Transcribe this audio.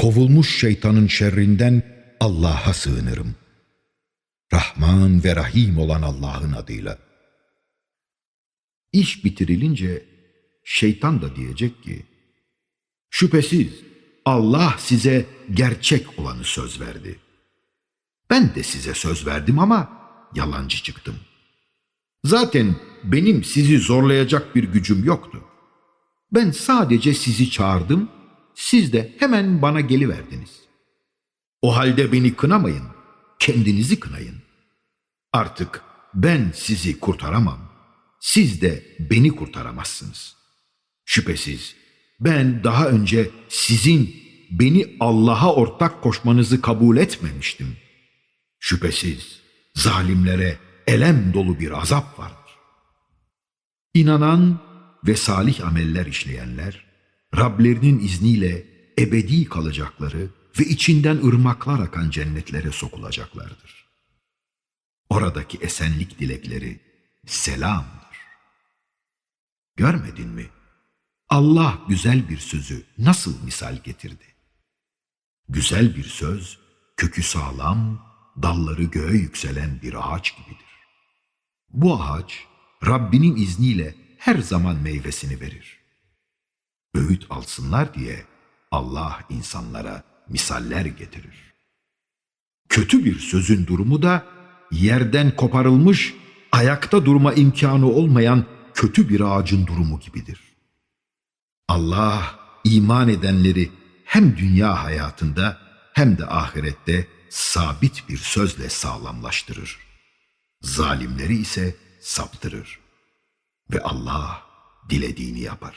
kovulmuş şeytanın şerrinden Allah'a sığınırım. Rahman ve Rahim olan Allah'ın adıyla. İş bitirilince şeytan da diyecek ki, Şüphesiz Allah size gerçek olanı söz verdi. Ben de size söz verdim ama yalancı çıktım. Zaten benim sizi zorlayacak bir gücüm yoktu. Ben sadece sizi çağırdım, siz de hemen bana geliverdiniz. O halde beni kınamayın, kendinizi kınayın. Artık ben sizi kurtaramam, siz de beni kurtaramazsınız. Şüphesiz ben daha önce sizin beni Allah'a ortak koşmanızı kabul etmemiştim. Şüphesiz zalimlere elem dolu bir azap vardır. İnanan ve salih ameller işleyenler, Rablerinin izniyle ebedi kalacakları ve içinden ırmaklar akan cennetlere sokulacaklardır. Oradaki esenlik dilekleri selamdır. Görmedin mi? Allah güzel bir sözü nasıl misal getirdi? Güzel bir söz, kökü sağlam, dalları göğe yükselen bir ağaç gibidir. Bu ağaç, Rabbinin izniyle her zaman meyvesini verir. Öğüt alsınlar diye Allah insanlara misaller getirir. Kötü bir sözün durumu da yerden koparılmış, ayakta durma imkanı olmayan kötü bir ağacın durumu gibidir. Allah iman edenleri hem dünya hayatında hem de ahirette sabit bir sözle sağlamlaştırır. Zalimleri ise saptırır. Ve Allah dilediğini yapar.